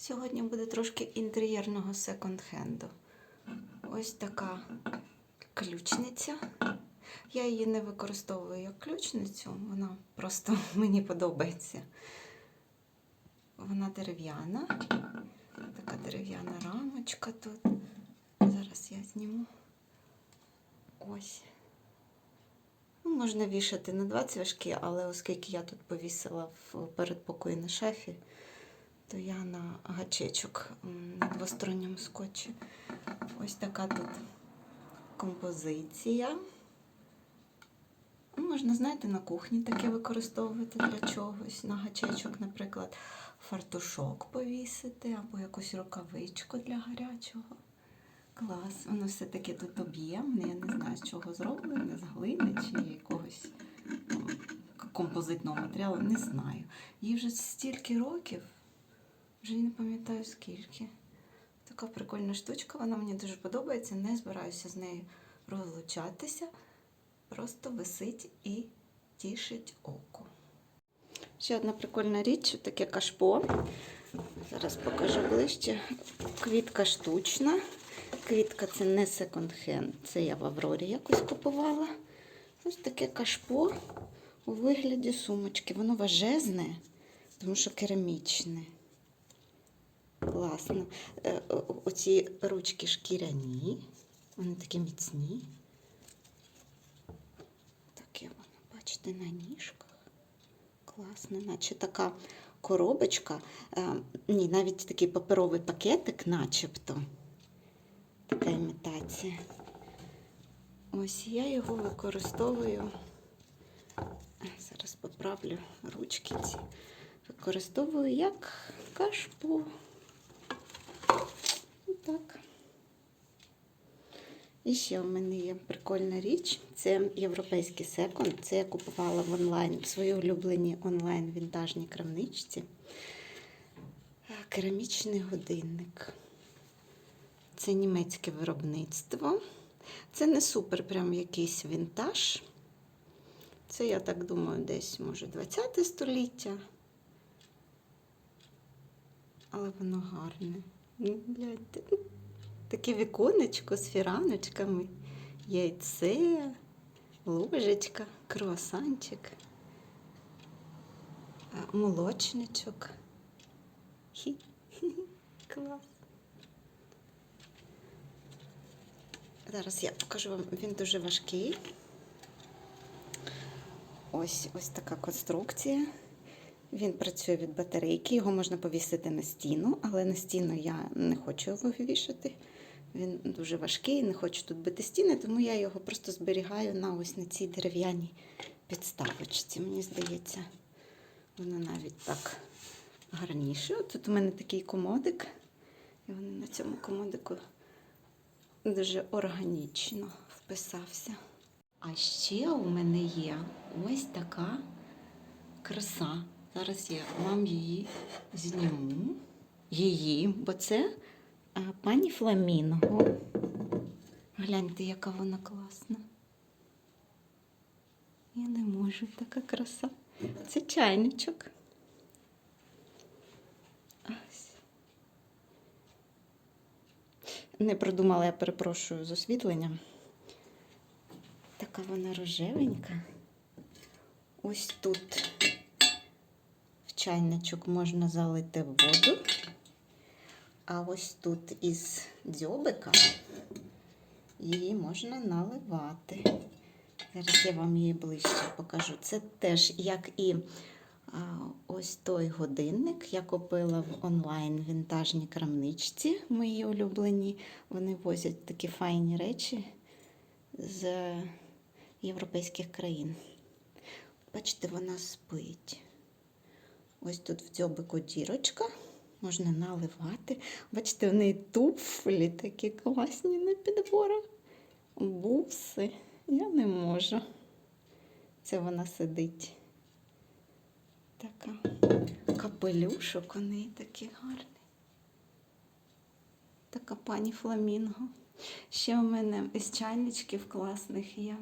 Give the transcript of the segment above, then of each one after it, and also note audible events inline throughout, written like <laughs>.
Сьогодні буде трошки інтер'єрного секонд-хенду. Ось така ключниця. Я її не використовую як ключницю, вона просто <laughs> мені подобається. Вона дерев'яна. Така дерев'яна рамочка тут. Зараз я зніму. Ось. Ну, можна вішати на два цвяшки, але оскільки я тут повісила в передпокої на шафі, то я на гачечок на двосторонньому скотчі. Ось така тут композиція. Ну, Можна, знаєте, на кухні таке використовувати для чогось. На гачечок, наприклад, фартушок повісити або якусь рукавичку для гарячого. Клас. Воно все-таки тут об'ємне. Я не знаю, з чого зроблене, з глини чи якогось композитного матеріалу, не знаю. Їй вже стільки років, вже не пам'ятаю скільки. Така прикольна штучка, вона мені дуже подобається. Не збираюся з нею розлучатися. Просто висить і тішить око. Ще одна прикольна річ, таке кашпо. Зараз покажу ближче. Квітка штучна. Квітка це не секонд-хенд, це я в Аврорі якось купувала. Ось таке кашпо у вигляді сумочки. Воно важезне, тому що керамічне. Класно. Е, Оці ручки шкіряні, вони такі міцні. Таке воно, бачите, на ніжках. Класно, наче така коробочка. Е, ні, навіть такий паперовий пакетик, начебто. Така імітація. Ось я його використовую. Зараз поправлю ручки ці. Використовую як кашпо. Так. І ще в мене є прикольна річ. Це європейський секонд. Це я купувала в онлайн в своїй улюбленій онлайн вінтажній крамничці. Керамічний годинник. Це німецьке виробництво. Це не супер прям якийсь вінтаж. Це, я так думаю, десь, може, 20 століття. Але воно гарне. Ну, гляньте. Таке віконечко з фіраночками, яйце, ложечка, круасанчик, молочничок. Хі. Клас. Зараз я покажу вам, він дуже важкий. Ось ось така конструкція. Він працює від батарейки, його можна повісити на стіну, але на стіну я не хочу його вивішати. Він дуже важкий, не хочу тут бити стіни, тому я його просто зберігаю на ось на цій дерев'яній підставочці. Мені здається, воно навіть так гарніше. От тут у мене такий комодик, і він на цьому комодику дуже органічно вписався. А ще у мене є ось така краса. Зараз я вам її зніму. Її, бо це а, пані Фламінго. Гляньте, яка вона класна. Я не можу, така краса. Це чайничок. Ось. Не продумала, я перепрошую з освітленням. Така вона рожевенька. Ось тут чайничок можна залити воду. А ось тут із дзьобика її можна наливати. Зараз я вам її ближче покажу. Це теж, як і а, ось той годинник, я купила в онлайн вінтажній крамничці, мої улюблені. Вони возять такі файні речі з європейських країн. Бачите, вона спить. Ось тут в дзьобику дірочка, можна наливати. Бачите, в неї туфлі такі класні на підборах. Буси. Я не можу. Це вона сидить. Така капелюшок у неї такий гарний. Така пані фламінго. Ще у мене із чайничків класних є.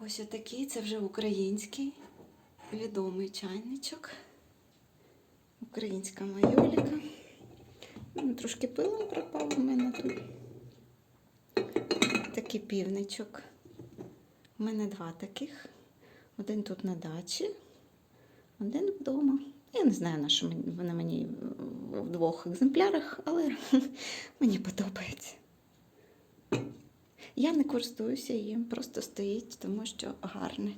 Ось отакий, це вже український відомий чайничок. Українська майоліка. Ну, Трошки пилом припав у мене тут. Такий півничок. У мене два таких. Один тут на дачі, один вдома. Я не знаю, на що вони мені в двох екземплярах, але <laughs> мені подобається. Я не користуюся їм, просто стоїть, тому що гарне.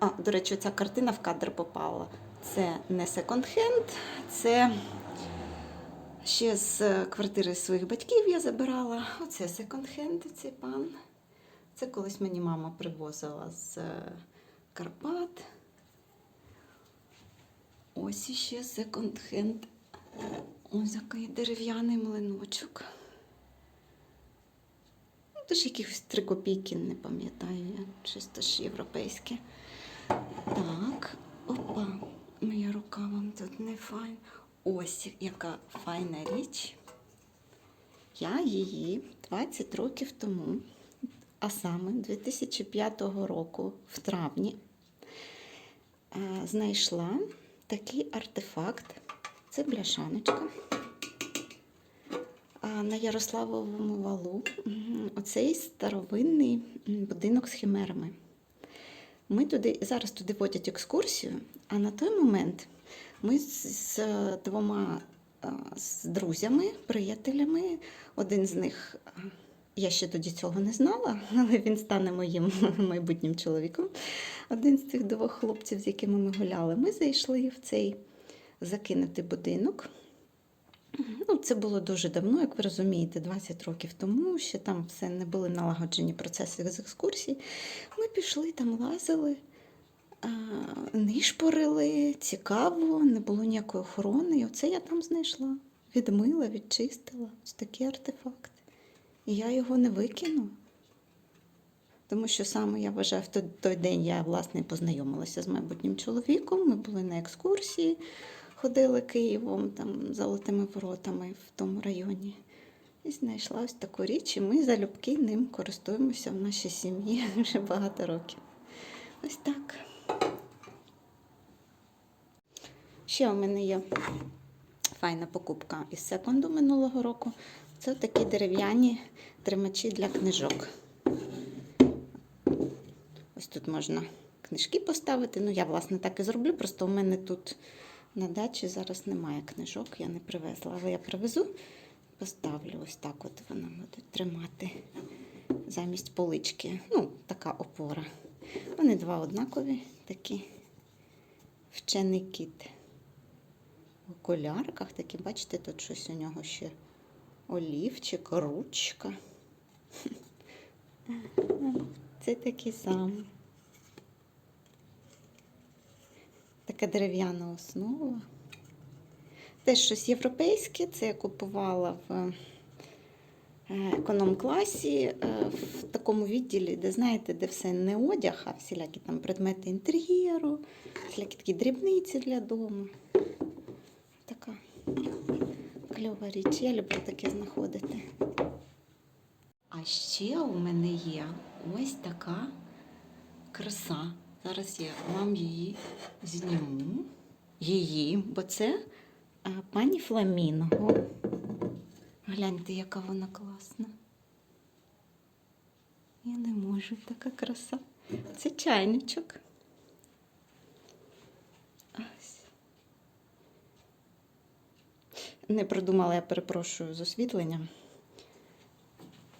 А, до речі, ця картина в кадр попала. Це не секонд-хенд, це ще з квартири своїх батьків я забирала. Оце секонд-хенд, цей пан. Це колись мені мама привозила з е, Карпат. Ось іще секонд-хенд. Ось який дерев'яний млиночок. Тож якихось три копійки, не пам'ятаю, я чисто ж європейське. Так, опа, моя рука вам тут не файна. Ось яка файна річ. Я її 20 років тому, а саме 2005 року, в травні, е, знайшла такий артефакт. Це бляшаночка. На Ярославовому валу оцей старовинний будинок з химерами. Ми туди зараз туди водять екскурсію, а на той момент ми з двома з друзями, приятелями, один з них. Я ще тоді цього не знала, <laughs> але він стане моїм <laughs> майбутнім чоловіком. Один з цих двох хлопців, з якими ми гуляли, ми зайшли в цей закинутий будинок. Ну, це було дуже давно, як ви розумієте, 20 років тому, ще там все не були налагоджені процеси з екскурсій. Ми пішли, там лазили, нишпорили, цікаво, не було ніякої охорони. І оце я там знайшла. Відмила, відчистила. Ось такий артефакт. І я його не викину. Тому що саме я вважаю, в той, день я власне познайомилася з майбутнім чоловіком. Ми були на екскурсії, ходили Києвом, там золотими воротами в тому районі. І знайшла ось таку річ, і ми залюбки ним користуємося в нашій сім'ї <laughs> вже багато років. Ось так. Ще у мене є файна покупка із секунду минулого року. Це такі дерев'яні тримачі для книжок. Ось тут можна книжки поставити. Ну, я, власне, так і зроблю. Просто у мене тут на дачі зараз немає книжок, я не привезла. Але я привезу, поставлю ось так. От вона буде тримати замість полички. Ну, така опора. Вони два однакові такі. Вчений кіт. В окулярках такі, бачите, тут щось у нього ще олівчик, ручка. <laughs> Це такий самий. Така дерев'яна основа. Теж щось європейське, це я купувала в е, економ-класі, е, в такому відділі, де, знаєте, де все не одяг, а всілякі там предмети інтер'єру, всілякі такі дрібниці для дому. Така кльова річ. Я люблю таке знаходити. А ще у мене є ось така краса. Зараз я вам її зніму. Її, бо це пані Фламінго. Гляньте, яка вона класна. Я не можу, така краса. Це чайничок. Не продумала, я перепрошую з освітленням.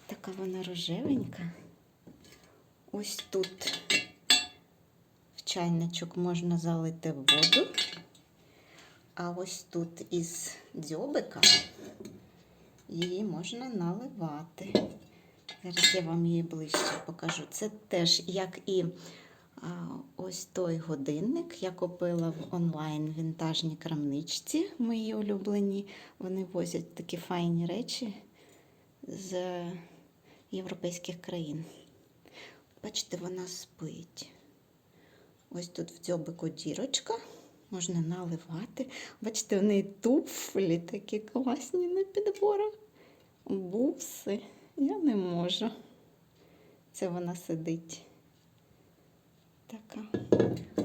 Така вона рожевенька. Ось тут чайничок можна залити в воду. А ось тут із дзьобика її можна наливати. Зараз я вам її ближче покажу. Це теж як і а, ось той годинник. Я купила в онлайн вінтажній крамничці, мої улюблені. Вони возять такі файні речі з європейських країн. Бачите, вона спить. Ось тут в дзьобику дірочка, можна наливати. Бачите, в неї туфлі такі класні на підборах. Буси. Я не можу. Це вона сидить. така.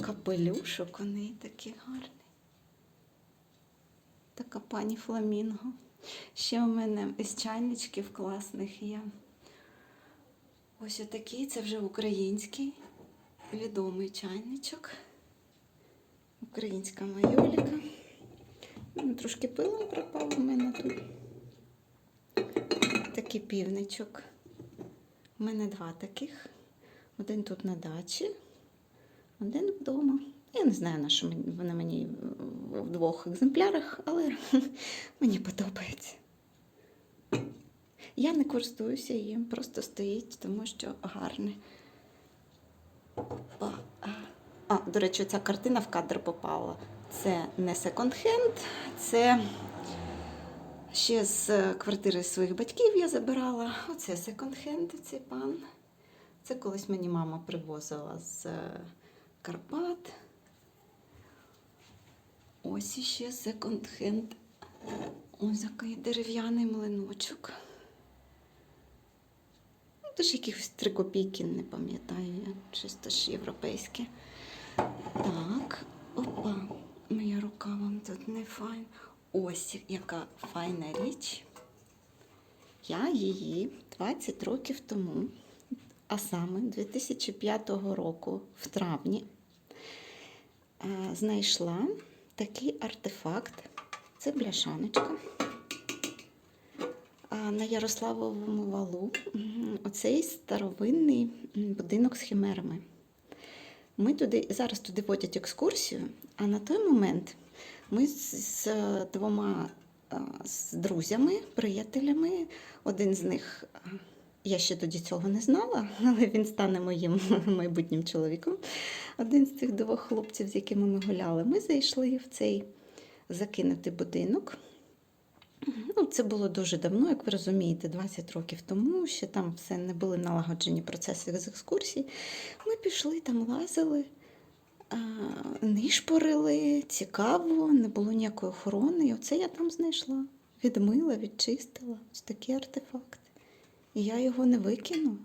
Капелюшок у неї такий гарний. Така пані фламінго. Ще у мене із чайничків класних є. Ось отакий, це вже український відомий чайничок. Українська майоліка. Ну, Трошки пилом пропав у мене тут. Такий півничок. У мене два таких. Один тут на дачі, один вдома. Я не знаю, на що вони мені в двох екземплярах, але <laughs> мені подобається. Я не користуюся їм, просто стоїть, тому що гарне. А, до речі, ця картина в кадр попала. Це не секонд-хенд, це ще з квартири своїх батьків я забирала. Оце секонд-хенд, цей пан. Це колись мені мама привозила з е, Карпат. Ось іще секонд-хенд. Ось який дерев'яний млиночок. Тож якихось три копійки, не пам'ятаю, я щось теж європейське. Так, опа, моя рука вам тут не файна. Ось яка файна річ. Я її 20 років тому, а саме 2005 року, в травні, е, знайшла такий артефакт. Це бляшаночка. На Ярославовому валу оцей старовинний будинок з химерами. Ми туди зараз туди водять екскурсію, а на той момент ми з двома з друзями, приятелями, один з них. Я ще тоді цього не знала, <laughs> але він стане моїм <laughs> майбутнім чоловіком. Один з цих двох хлопців, з якими ми гуляли, ми зайшли в цей закинутий будинок. Ну, це було дуже давно, як ви розумієте, 20 років тому, ще там все не були налагоджені процеси з екскурсій. Ми пішли, там лазили, нишпорили, цікаво, не було ніякої охорони. І оце я там знайшла. Відмила, відчистила. Ось такий артефакт. І я його не викину.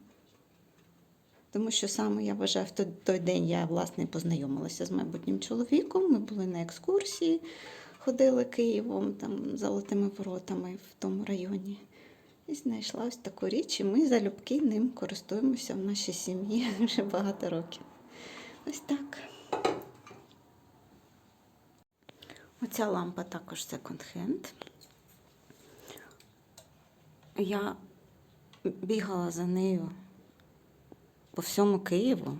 Тому що саме я вважаю, в той, той день я власне познайомилася з майбутнім чоловіком. Ми були на екскурсії, ходили Києвом, там золотими воротами в тому районі. І знайшла ось таку річ, і ми залюбки ним користуємося в нашій сім'ї <laughs> вже багато років. Ось так. Оця лампа також секонд-хенд. Я бігала за нею по всьому Києву.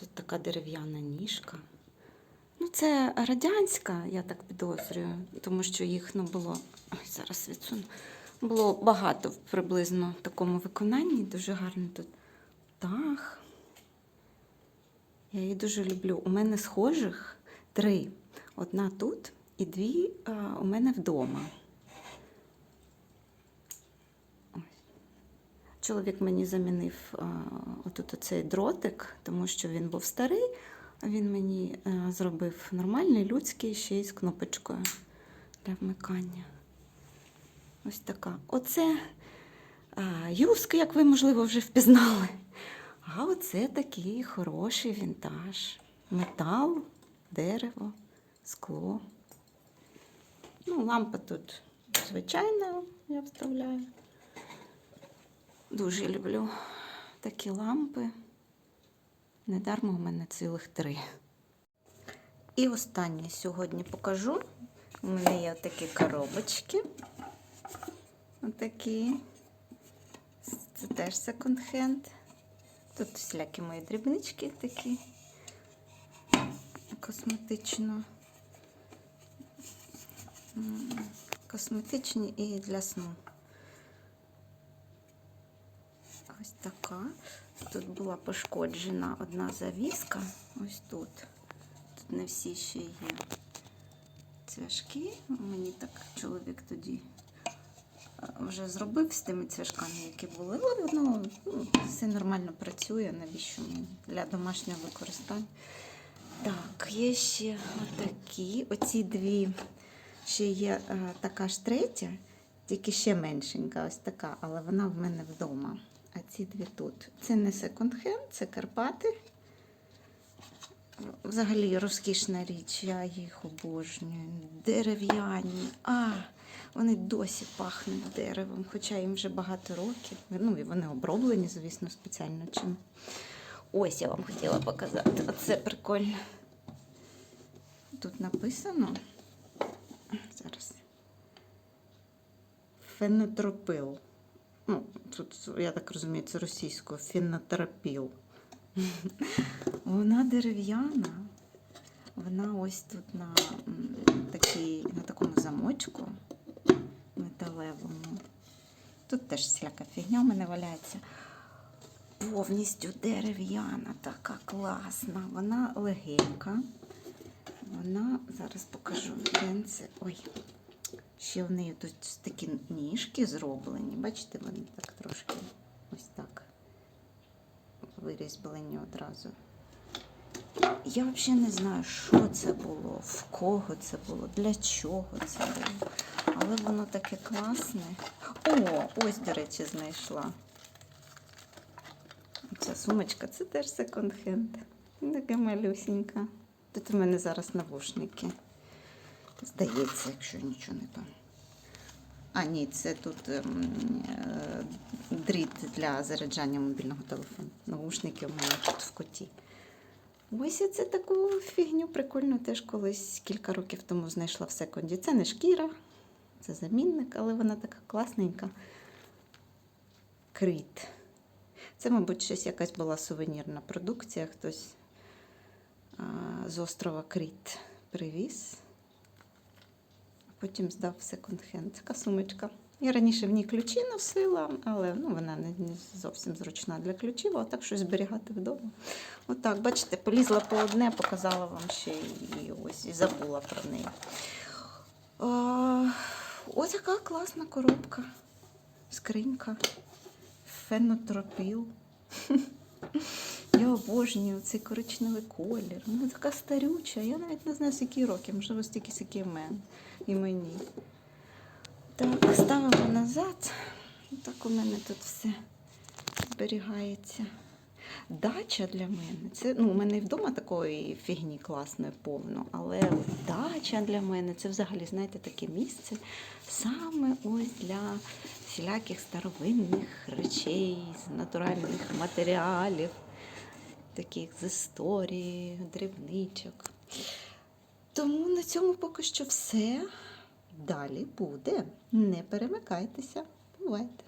Тут така дерев'яна ніжка. Це радянська, я так підозрюю, тому що їх ну, було. Ой, зараз відсуну. Було багато в приблизно такому виконанні. Дуже гарний тут дах. Я її дуже люблю. У мене схожих три. Одна тут і дві а, у мене вдома. Ось. Чоловік мені замінив а, отут оцей дротик, тому що він був старий, він мені зробив нормальний, людський, ще й з кнопочкою для вмикання. Ось така. Оце а, як ви, можливо, вже впізнали. А оце такий хороший вінтаж. Метал, дерево, скло. Ну, лампа тут звичайна, я вставляю. Дуже люблю такі лампи. Недармо у мене цілих три. І останнє сьогодні покажу. У мене є такі коробочки. Отакі. Це теж секонд-хенд. Тут всілякі мої дрібнички такі косметично. Косметичні і для сну. Ось така. Тут була пошкоджена одна завіска. Ось тут. Тут не всі ще є цвяшки. Мені так чоловік тоді е, вже зробив з тими цвяшками, які були. Воно ну, все нормально працює, навіщо мені для домашнього використання. Так, є ще отакі. Оці дві ще є е, така ж третя, тільки ще меншенька, ось така, але вона в мене вдома. А ці дві тут. Це не секонд-хенд, це Карпати. взагалі розкішна річ, я їх обожнюю. Дерев'яні. А, вони досі пахнуть деревом, хоча їм вже багато років. Ну і вони оброблені, звісно, спеціально чим. Ось я вам хотіла показати. Оце прикольно. Тут написано. Зараз. Фенотропил. Ну, тут, я так розумію, це російською фенотропіл. <laughs> Вона дерев'яна. Вона ось тут на, такій, на такому замочку металевому. Тут теж всяка фігня в мене валяється. Повністю дерев'яна, така класна. Вона легенька. Вона зараз покажу. Ой. Ще в неї тут такі ніжки зроблені. Бачите, вони так трошки ось так вирізблені одразу. Я взагалі не знаю, що це було, в кого це було, для чого це було. Але воно таке класне. О, ось, до речі, знайшла. Ця сумочка це теж секонд-хенд. Така малюсінька. Тут у мене зараз навушники. Здається, якщо нічого не там. А, ні, це тут ем, е, дріт для заряджання мобільного телефону. Наушники у мене тут в коті. Ось я це таку фігню прикольну теж колись кілька років тому знайшла в секунді. Це не шкіра, це замінник, але вона така класненька. Крит. Це, мабуть, щось якась була сувенірна продукція. Хтось з острова Кріт привіз. Потім здав в секонд-хенд. Така сумочка. Я раніше в ній ключі носила, але ну, вона не зовсім зручна для ключів, а так щось зберігати вдома. Отак, бачите, полізла по одне, показала вам ще і ось і забула про неї. Ось така класна коробка. Скринька. Фенотропіл. <laughs> Я обожнюю цей коричневий колір. Вона така старюча. Я навіть не знаю, з які роки, можливо, стільки скільки в мене і мені. Так, ставимо назад. Так у мене тут все зберігається. Дача для мене. Це, ну, у мене і вдома такої фігні класної повно, але дача для мене це взагалі, знаєте, таке місце саме ось для всіляких старовинних речей, з натуральних матеріалів, таких з історії, дрібничок. Тому на цьому поки що все. Далі буде. Не перемикайтеся. Бувайте!